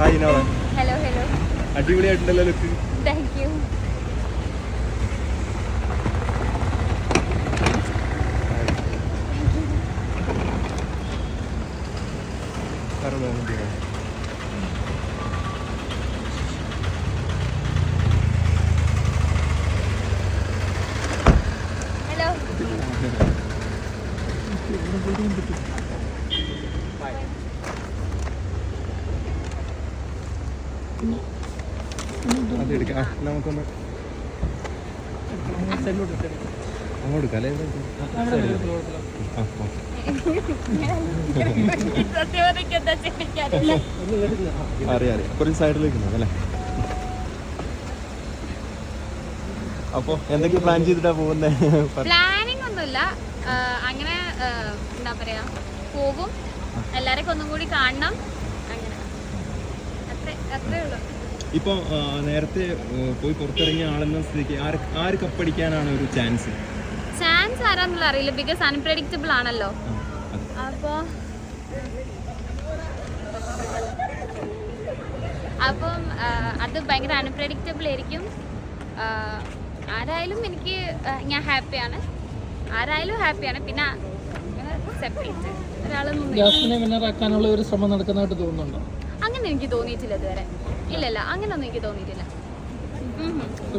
Hi hello hello അടിപൊളിയായിട്ടുണ്ടല്ലോ look thank you hello ആ, നമുക്കൊന്ന് അല്ലേ? അറിയാം കുറച്ച് സൈഡിലേക്ക് അല്ലേ അപ്പോ എന്തൊക്കെ പ്ലാൻ ചെയ്തിട്ടാ പോകുന്നത് പ്ലാനിങ് ഒന്നുമില്ല. അങ്ങനെ എന്താ പറയാ പോകും എല്ലാരെയൊക്കെ ഒന്നും കൂടി കാണണം. അങ്ങനെ. അത്രേ അത്രേ ഉള്ളൂ. ഇപ്പൊ ആ, നേരത്തെ പോയി പുറത്തിറങ്ങിയ ആളെന്ന സ്ഥിതിക്ക് ആര് ആര് കപ്പടിക്കാനാണ് ഒരു ചാൻസ് ചാൻസ് ആരാന്നുള്ള അറിയില്ല. ബിക്കോസ് അൺപ്രഡിക്റ്റബിൾ ആണല്ലോ. അപ്പോൾ അപ്പം അത് ഭയങ്കര അൺപ്രഡിക്റ്റബിൾ ആയിരിക്കും. ആരായാലും എനിക്ക് ഞാൻ ഹാപ്പിയാണ് ആരായാലും ഹാപ്പിയാണ് പിന്നെ സെപ്പറേറ്റ് വിന്നറാക്കാനുള്ള ഒരു ശ്രമം നടക്കുന്നതായിട്ട് തോന്നുന്നുണ്ടോ? അങ്ങനെ എനിക്ക് തോന്നിയിട്ടില്ല ഇതുവരെ. ഇല്ലല്ല അങ്ങനൊന്നും എനിക്ക് തോന്നിയിട്ടില്ല.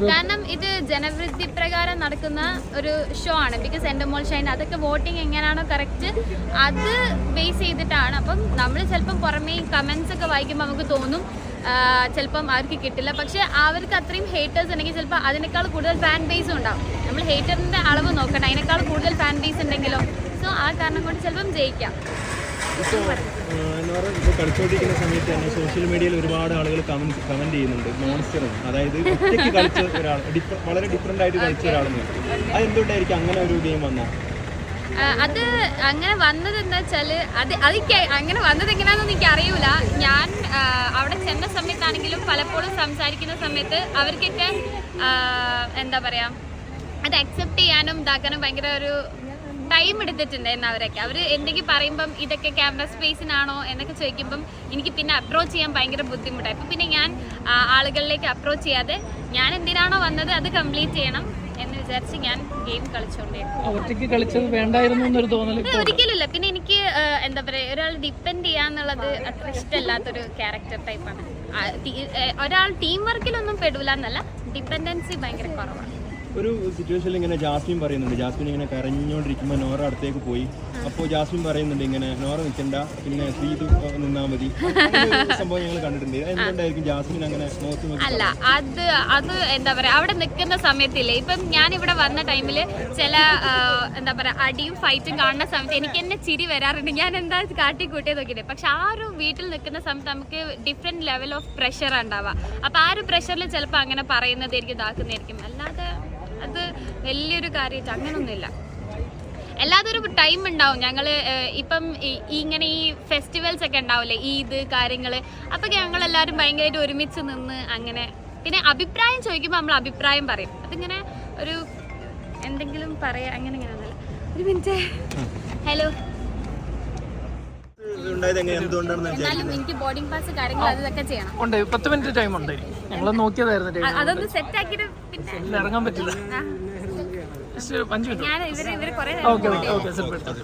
കാരണം ഇത് ജനവൃത്തി പ്രകാരം നടക്കുന്ന ഒരു ഷോ ആണ്. ബിക്കോസ് എന്റെ മോൾ ഷൈൻ അതൊക്കെ വോട്ടിംഗ് എങ്ങനെയാണോ കറക്റ്റ് അത് ബേസ് ചെയ്തിട്ടാണ്. അപ്പം നമ്മൾ ചിലപ്പം പുറമേ കമൻസ് ഒക്കെ വായിക്കുമ്പോൾ നമുക്ക് തോന്നും ചിലപ്പം അവർക്ക് കിട്ടില്ല. പക്ഷെ അവർക്ക് അത്രയും ഹേറ്റേഴ്സ് ഉണ്ടെങ്കിൽ ചിലപ്പോൾ അതിനേക്കാൾ കൂടുതൽ ഫാൻ ബേസും ഉണ്ടാവും. നമ്മൾ ഹേറ്ററിന്റെ അളവ് നോക്കണം അതിനേക്കാൾ കൂടുതൽ ഫാൻ ബേസ് ഉണ്ടെങ്കിലോ. സോ ആ കാരണം കൊണ്ട് ചിലപ്പം ജയിക്കാം. കളിച്ചോണ്ടിരിക്കുന്ന സമയത്ത് തന്നെ സോഷ്യൽ മീഡിയയിൽ ഒരുപാട് ആളുകൾ കമന്റ് കമന്റ് ചെയ്യുന്നുണ്ട് മോൺസ്റ്റർ അതായത് ഒറ്റയ്ക്ക് കളിച്ച ഒരാൾ വളരെ ഡിഫറെന്റ് ആയിട്ട് കളിച്ച ഒരാളെന്ന് അത് എന്തുകൊണ്ടായിരിക്കും അങ്ങനെ ഒരു ഗെയിം വന്ന അത് അങ്ങനെ വന്നത് എന്താ വെച്ചാൽ അത് അത് അങ്ങനെ വന്നത് എങ്ങനെയാണെന്ന് എനിക്ക് അറിയൂല ഞാൻ അവിടെ ചെന്ന സമയത്താണെങ്കിലും പലപ്പോഴും സംസാരിക്കുന്ന സമയത്ത് അവർക്കൊക്കെ എന്താ പറയാ അത് അക്സെപ്റ്റ് ചെയ്യാനും ഇതാക്കാനും ഭയങ്കര ഒരു ടൈം എടുത്തിട്ടുണ്ടായിരുന്നു അവരൊക്കെ. അവർ എന്തെങ്കിലും പറയുമ്പം ഇതൊക്കെ ക്യാമറ സ്പേസിനാണോ എന്നൊക്കെ ചോദിക്കുമ്പം എനിക്ക് പിന്നെ അപ്രോച്ച് ചെയ്യാൻ ഭയങ്കര ബുദ്ധിമുട്ടായി. അപ്പം പിന്നെ ഞാൻ ആളുകളിലേക്ക് അപ്രോച്ച് ചെയ്യാതെ ഞാൻ എന്തിനാണോ വന്നത് അത് കംപ്ലീറ്റ് ചെയ്യണം എന്ന് വിചാരിച്ച് ഞാൻ ഗെയിം കളിച്ചോണ്ടിരുന്നു. ഒരിക്കലുമില്ല. പിന്നെ എനിക്ക് എന്താ പറയുക ഒരാൾ ഡിപ്പെൻഡ് ചെയ്യാന്നുള്ളത് അത്ര ഇഷ്ടമല്ലാത്തൊരു ക്യാരക്ടർ ടൈപ്പാണ് ഒരാൾ ടീം വർക്കിലൊന്നും പെടൂല എന്നല്ല ഡിപ്പെൻഡൻസി ഭയങ്കര കുറവാണ്. ഒരു സിറ്റുവേഷനിൽ ഇങ്ങനെ ജാസ്മിൻ പറയുന്നുണ്ട്. ജാസ്മിൻ ഇങ്ങനെ കരഞ്ഞുകൊണ്ടിരിക്കുമ്പോൾ നോറ അടുത്തേക്ക് പോയി. അപ്പോൾ ജാസ്മിൻ പറയുന്നുണ്ട് ഇങ്ങനെ നോറ നിൽക്കണ്ട പിന്നെ ശ്രീതു നിന്നാ മതി. സംഭവം ഞങ്ങൾ കണ്ടിട്ടുണ്ട്. എന്തുകൊണ്ടായിരിക്കും ജാസ്മിൻ അങ്ങനെ അല്ല അത് അത് എന്താ പറയാ അവിടെ നിൽക്കുന്ന സമയത്തില്ലേ ഇപ്പം ഞാൻ ഇവിടെ വന്ന ടൈമിൽ ചില എന്താ പറയാ അടിയും ഫൈറ്റും കാണുന്ന സമയത്ത് എനിക്ക് എന്നെ ചിരി വരാറുണ്ട്. ഞാൻ എന്താ കാട്ടി കൂട്ടിയത് നോക്കിയിട്ട് പക്ഷെ ആ ഒരു വീട്ടിൽ നിൽക്കുന്ന സമയത്ത് നമുക്ക് ഡിഫറെന്റ് ലെവൽ ഓഫ് പ്രഷർ ഉണ്ടാവുക. അപ്പൊ ആ ഒരു പ്രഷറിൽ ചിലപ്പോൾ അങ്ങനെ പറയുന്നതായിരിക്കും ഇതാക്കുന്നതായിരിക്കും. അല്ലാതെ അത് വലിയൊരു കാര്യമായിട്ട് അങ്ങനൊന്നുമില്ല. അല്ലാതെ ഒരു ടൈം ഉണ്ടാവും ഞങ്ങൾ ഇപ്പം ഇങ്ങനെ ഈ ഫെസ്റ്റിവൽസ് ഒക്കെ ഉണ്ടാവില്ലേ ഈദ് കാര്യങ്ങൾ അപ്പോൾ ഞങ്ങൾ എല്ലാവരും ഭയങ്കരമായിട്ട് ഒരുമിച്ച് നിന്ന് അങ്ങനെ പിന്നെ അഭിപ്രായം ചോദിക്കുമ്പോൾ നമ്മൾ അഭിപ്രായം പറയും. അതിങ്ങനെ ഒരു എന്തെങ്കിലും പറയാ അങ്ങനെ ഇങ്ങനെ ഒരു മിനിറ്റ്. ഹലോ എന്നാലും എനിക്ക് ബോർഡിംഗ് പാസ് കാര്യങ്ങൾ അതൊക്കെ ചെയ്യണം. ഉണ്ട്. പത്ത് മിനിറ്റ് ടൈം ഉണ്ട്. ഞങ്ങൾ നോക്കിയതായിരുന്നു ടൈം അതൊന്ന് സെറ്റ് ആക്കിയിട്ട് ഇറങ്ങാൻ പറ്റില്ല. അഞ്ച് മിനിറ്റ് ഞാൻ ഇവർ ഇവർ കുറേ ഓക്കെ ഓക്കെ ഓക്കെ സെറ്റ് ആയിക്കോട്ടെ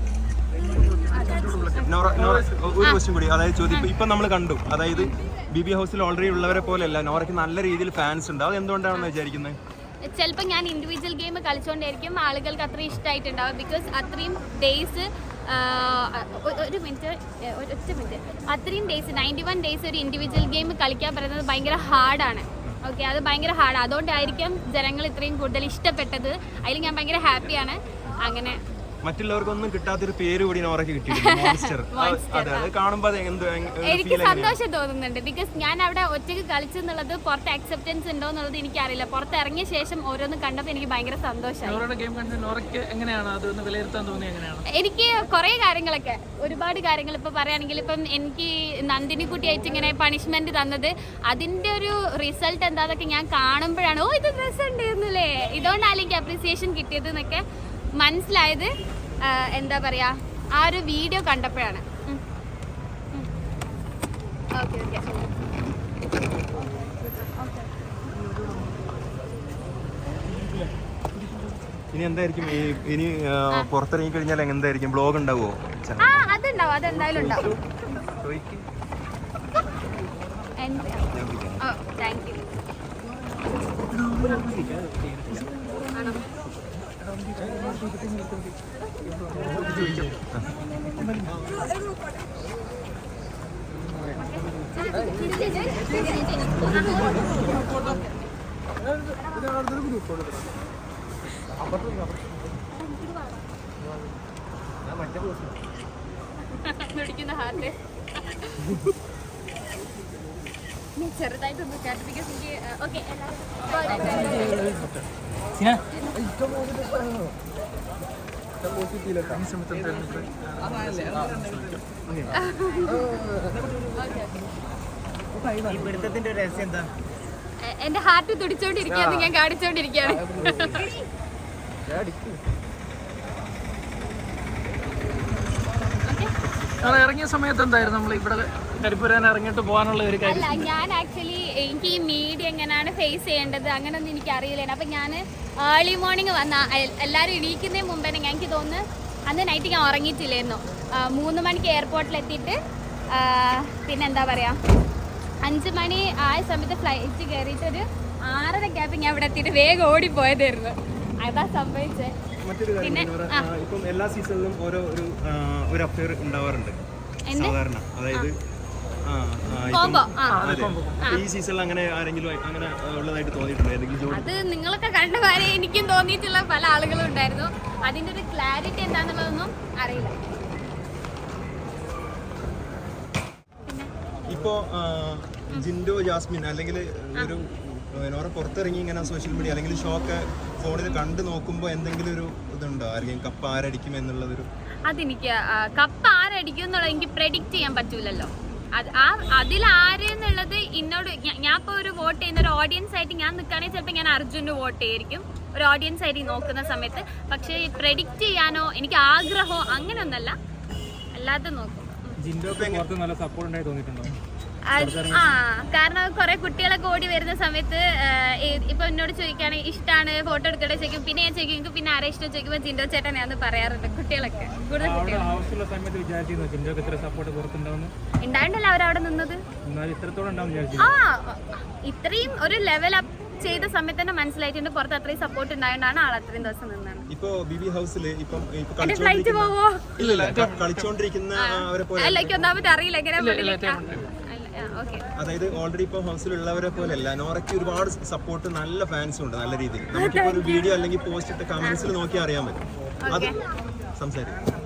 ഒരു ക്വസ്റ്റ്യൻ കൂടി. അതായത് ചോദ്യം ഇപ്പൊ- നമ്മൾ കണ്ടു. അതായത് ബി ബി ഹൗസിൽ ഓൾറെഡി ഉള്ളവരെ പോലെയല്ല നോറയ്ക്ക് നല്ല രീതിയിൽ ഫാൻസ് ഉണ്ട്. അത് എന്തുകൊണ്ടാണെന്ന് വിചാരിക്കുന്നത് ചിലപ്പോൾ ഞാൻ ഇൻഡിവിജ്വൽ ഗെയിം കളിച്ചുകൊണ്ടായിരിക്കും ആളുകൾക്ക് അത്രയും ഇഷ്ടമായിട്ടുണ്ടാവും ബിക്കോസ് അത്രയും ഡേയ്സ് ഒരു മിനിറ്റ് ഒറ്റ മിനിറ്റ് അത്രയും ഡേയ്സ് നയന്റി വൺ ഡേയ്സ് ഒരു ഇൻഡിവിജ്വൽ ഗെയിം കളിക്കാൻ പറയുന്നത് ഭയങ്കര ഹാർഡാണ് ഓക്കെ അത് ഭയങ്കര ഹാർഡ് അതുകൊണ്ടായിരിക്കും ജനങ്ങൾ ഇത്രയും കൂടുതൽ ഇഷ്ടപ്പെട്ടത്. അതിൽ ഞാൻ ഭയങ്കര ഹാപ്പിയാണ് അങ്ങനെ മറ്റുള്ളവർക്കൊന്നും കിട്ടാത്തൊരു പേര് കൂടി നോറയ്ക്ക് കിട്ടിയിട്ടുണ്ട്. മോൺസ്റ്റർ അതെ അത് കാണുമ്പോൾ എന്ത് എനിക്ക് സന്തോഷം തോന്നുന്നുണ്ട്. ബിക്കോസ് ഞാൻ അവിടെ ഒറ്റയ്ക്ക് കളിച്ചെന്നുള്ളത് പുറത്ത് അക്സെപ്റ്റൻസ് ഉണ്ടോ എന്നുള്ളത് എനിക്കറിയില്ല. പുറത്ത് ഇറങ്ങിയ ശേഷം ഓരോന്ന് കണ്ടപ്പോൾ എനിക്ക് ഭയങ്കര സന്തോഷമായി നോറയുടെ ഗെയിം കണ്ട് നോറയ്ക്ക് എങ്ങനെയാണ്? അതൊന്ന് വിലയിരുത്താൻ തോന്നി എങ്ങനെയാണ്? എനിക്ക് കുറേ കാര്യങ്ങളൊക്കെ ഒരുപാട് കാര്യങ്ങൾ ഇപ്പൊ പറയുകയാണെങ്കിൽ ഇപ്പം എനിക്ക് നന്ദിനി കുട്ടി കുട്ടിയായിട്ട് ഇങ്ങനെ പണിഷ്മെന്റ് തന്നത് അതിന്റെ ഒരു റിസൾട്ട് എന്താന്നൊക്കെ ഞാൻ കാണുമ്പോഴാണ് ഓ ഇത് ഡ്രസ് എന്നല്ലേ ഇതുകൊണ്ടാണ് എനിക്ക് അപ്രീസിയേഷൻ കിട്ടിയത് എന്നൊക്കെ മനസ്സിലായത് എന്താ പറയാ ആ ഒരു വീഡിയോ കണ്ടപ്പോഴാണ്. Okay okay. ഇനി എന്തായിരിക്കും? ഇനി പുറത്തിറങ്ങി കഴിഞ്ഞാൽ എന്തായിരിക്കും ബ്ലോഗ് ഉണ്ടാവുമോ അതുണ്ടാവും അതെന്തായാലും ഉണ്ടാവും. താങ്ക് യു പിടിക്കുന്ന ഹാർട്ട് ചെറുതായിട്ടൊന്ന് സർട്ടിഫിക്കറ്റ് എനിക്ക് ഓക്കെ? എന്റെ ഹാർട്ട് തുടിച്ചോണ്ടിരിക്കുകയാണ് ഞാൻ കാണിച്ചോണ്ടിരിക്കുകയാണ് ഇറങ്ങിയ സമയത്ത് എന്തായിരുന്നു നമ്മൾ ഇവിടെ കരിപ്പുരാൻ ഇറങ്ങിയിട്ട് പോകാനുള്ള ഒരു കാര്യം? ഞാൻ ആക്ച്വലി എനിക്ക് ഈ മീഡിയ എങ്ങനെയാണ് ഫേസ് ചെയ്യേണ്ടത് അങ്ങനെയൊന്നും എനിക്ക് അറിയില്ല അപ്പം ഞാൻ ഏർലി മോർണിംഗ് വന്ന എല്ലാവരും എണീക്കുന്നതിന് മുമ്പ് എനിക്ക് തോന്നുന്നു അന്ന് നൈറ്റ് ഞാൻ ഉറങ്ങിയിട്ടില്ലായിരുന്നു. മൂന്ന് മണിക്ക് എയർപോർട്ടിൽ എത്തിയിട്ട് പിന്നെ എന്താ പറയുക അഞ്ച് മണി ആ സമയത്ത് ഫ്ലൈറ്റ് കയറിയിട്ട് ഒരു ആറര ക്യാബ് ഞാൻ ഇവിടെ എത്തിയിട്ട് വേഗം ഓടിപ്പോയതായിരുന്നു. അതാ സംഭവിച്ചത്. മറ്റൊരു കാര്യം ഇപ്പം എല്ലാ സീസണിലും ഓരോ ഒരു ഒരു അഫയർ ഉണ്ടാവാറുണ്ട്. സാധാരണ. അതായത് ഈ സീസണിൽ അങ്ങനെ ആരെങ്കിലും അങ്ങനെ ഉള്ളതായിട്ട് തോന്നിയിട്ടുണ്ടോ? അത് നിങ്ങളൊക്കെ കണ്ട വരെ എനിക്കും തോന്നിയിട്ടുള്ള പല ആളുകളും ഉണ്ടായിരുന്നു. അതിന്റെ ഒരു ക്ലാരിറ്റി എന്താണെന്നുള്ളതൊന്നും അറിയില്ല. ഇപ്പോ ജിൻഡോ ജാസ്മിൻ അല്ലെങ്കിൽ ഒരു നോറ പുറത്തിറങ്ങി ഇങ്ങനെ സോഷ്യൽ മീഡിയ അല്ലെങ്കിൽ ഷോക്ക് ഫോണിൽ കണ്ടു നോക്കുമ്പോൾ എന്തെങ്കിലും ഒരു ഇതുണ്ടോ? ആരെങ്കിലും കപ്പ് ആരടിക്കും എന്നുള്ളതൊരു അതെനിക്ക് കപ്പ് ആരടിക്കും എന്നുള്ളത് എനിക്ക് പ്രെഡിക്റ്റ് ചെയ്യാൻ പറ്റൂലല്ലോ. അത് ആ അതിൽ ആരെന്നുള്ളത് ഇന്നോട് എന്നോട് ഞാൻ ഇപ്പോൾ ഒരു വോട്ട് ചെയ്യുന്ന ഒരു ഓഡിയൻസ് ആയിട്ട് ഞാൻ നിൽക്കുകയാണെങ്കിൽ ചിലപ്പോൾ ഞാൻ അർജുന് വോട്ട് ചെയ്യായിരിക്കും ഒരു ഓഡിയൻസ് ആയിട്ട് നോക്കുന്ന സമയത്ത്. പക്ഷേ പ്രെഡിക്റ്റ് ചെയ്യാനോ എനിക്ക് ആഗ്രഹമോ അങ്ങനെയൊന്നല്ല. അല്ലാതെ നോക്കും. നല്ല സപ്പോർട്ട് ഉണ്ടായി തോന്നിയിട്ടുണ്ടോ? ആ കാരണം കുറെ കുട്ടികളൊക്കെ ഓടി വരുന്ന സമയത്ത് ഇപ്പൊ എന്നോട് ചോദിക്കുകയാണെങ്കിൽ ഇഷ്ടമാണ് ഫോട്ടോ എടുക്കട്ടെ ചോദിക്കും. പിന്നെ ഞാൻ ചോദിക്കും "നിങ്ങൾക്ക് പിന്നെ ആരെ ഇഷ്ടം? ചോദിക്കുമ്പോൾ ജിൻഡോ ഞാൻ പറയാറുണ്ട് കുട്ടികളൊക്കെ. ഉണ്ടായിട്ടല്ല അവരവിടെ നിന്നത്. ആ ഇത്രയും ഒരു ലെവൽ അപ്പ് ചെയ്ത സമയത്ത് തന്നെ മനസ്സിലായിട്ടുണ്ട് പുറത്ത് അത്രയും സപ്പോർട്ട് ഉണ്ടായതുകൊണ്ടാണ് ആൾ അത്രയും ദിവസം നിന്നത്. ഇപ്പോ ബിബി ഹൗസിൽ ഇപ്പം ഇപ്പൊ എന്റെ ഫ്ലൈറ്റ് പോവോ? കളിച്ചോണ്ടിരിക്കുന്ന ആ, അവരെ പോലെ അല്ല എനിക്ക് ഒന്നാമത് അറിയില്ല എങ്ങനെ അതായത് ഓൾറെഡി ഇപ്പൊ ഹൗസിലുള്ളവരെ പോലെയല്ല നോറയ്ക്ക് ഒരുപാട് സപ്പോർട്ട് നല്ല ഫാൻസും ഉണ്ട് നല്ല രീതിയിൽ. നമുക്കിപ്പോ ഒരു വീഡിയോ അല്ലെങ്കിൽ പോസ്റ്റ് ഇട്ട് കമന്റ്സിൽ നോക്കി അറിയാൻ പറ്റും. അത് സംസാരിക്കും.